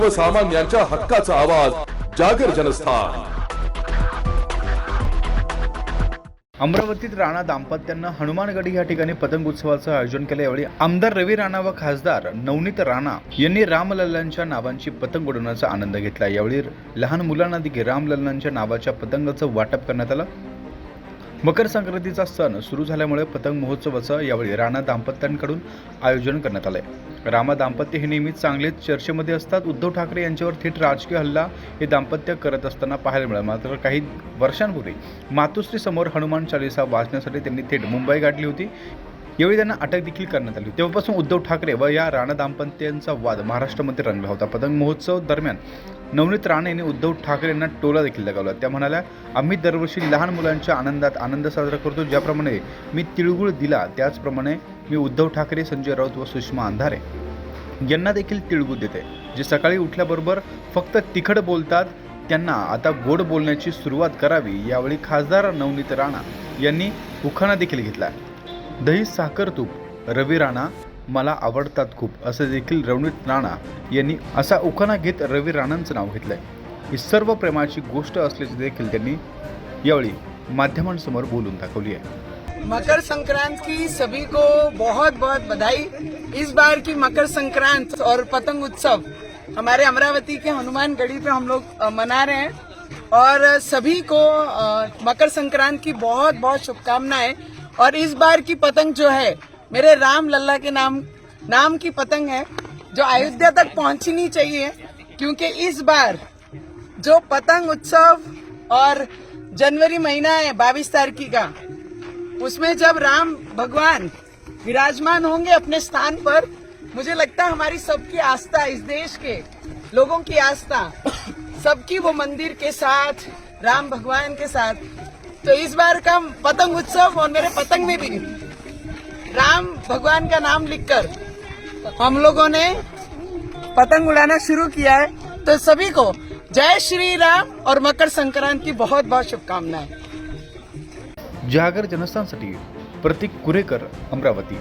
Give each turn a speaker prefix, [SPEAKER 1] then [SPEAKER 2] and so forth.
[SPEAKER 1] सर्वसामान्यांच्या हक्काचा आवाज जागर जनस्थान.
[SPEAKER 2] अमरावतीत राणा दाम्पत्यांना हनुमानगडी या ठिकाणी पतंग उत्सवाचं आयोजन केलं. यावेळी आमदार रवी राणा व खासदार नवनीत राणा यांनी रामलल्लांच्या नावांची पतंग उडवण्याचा आनंद घेतला. यावेळी लहान मुलांना देखील रामलल्लांच्या नावाच्या पतंगाचं वाटप करण्यात आलं. मकर संक्रांतीचा सण सुरू झाल्यामुळे पतंग महोत्सवाचं यावेळी राणा दाम्पत्यांकडून आयोजन करण्यात आलंय. रामा दाम्पत्य हे नेहमीच चांगलेच चर्चेमध्ये असतात. उद्धव ठाकरे यांच्यावर थेट राजकीय हल्ला हे दाम्पत्य करत असताना पाहायला मिळालं. मात्र काही वर्षांपूर्वी मातोश्रीसमोर हनुमान चालिसा वाचण्यासाठी त्यांनी थेट मुंबई गाठली होती. यावेळी त्यांना अटक देखील करण्यात आली तेव्हापासून उद्धव ठाकरे व या राणा दाम्पत्यांचा वाद महाराष्ट्रामध्ये रंगला होता. पतंग महोत्सव दरम्यान नवनीत राणे यांनी उद्धव ठाकरे यांना टोला देखील लगावला. त्या म्हणाल्या आम्ही दरवर्षी लहान मुलांच्या आनंदात आनंद साजरा करतो. ज्याप्रमाणे मी तिळगुळ दिला त्याचप्रमाणे मी उद्धव ठाकरे संजय राऊत व सुषमा अंधारे यांना देखील तिळगुळ देते. जे सकाळी उठल्याबरोबर फक्त तिखट बोलतात त्यांना आता गोड बोलण्याची सुरुवात करावी यावेळी खासदार नवनीत राणा यांनी उखाणा देखील घेतला दही साखर तूप रवी राणा मला आवडतात खूप असं देखील रवनीत राणा यांनी असा उखाणा घेत रवी राणांचं नाव घेतलंय. ही सर्व प्रेमाची गोष्ट असल्याची देखील त्यांनी यावेळी माध्यमांसमोर बोलून दाखवली आहे.
[SPEAKER 3] मकर संक्रांत की सभी को बहुत बहुत बधाई. इस बार की मकर संक्रांत और पतंग उत्सव हमारे अमरावती के हनुमान गढ़ी पे हम लोग मना रहे हैं। और सभी को मकर संक्रांत की बहुत बहुत शुभकामनाएं। और इस बार की पतंग जो है, मेरे राम लल्ला के नाम नाम की पतंग है, जो अयोध्या तक पहुंचनी चाहिए, क्योंकि इस बार जो पतंग उत्सव और जनवरी महीना है, बाईस तारीख का, उसमें जब राम भगवान विराजमान होंगे अपने स्थान पर, मुझे लगता है हमारी सबकी आस्था, इस देश के लोगों की आस्था, सबकी वो मंदिर के साथ, राम भगवान के साथ तो इस बार का पतंग उत्सव और मेरे पतंग में भी। राम भगवान का नाम लिखकर हम लोगों ने पतंग उड़ाना शुरू किया है। तो सभी को जय श्री राम और मकर संक्रांति की बहुत बहुत शुभकामनाएँ।
[SPEAKER 2] जागर जनस्थान सटी, प्रतीक कुरेकर, अमरावती।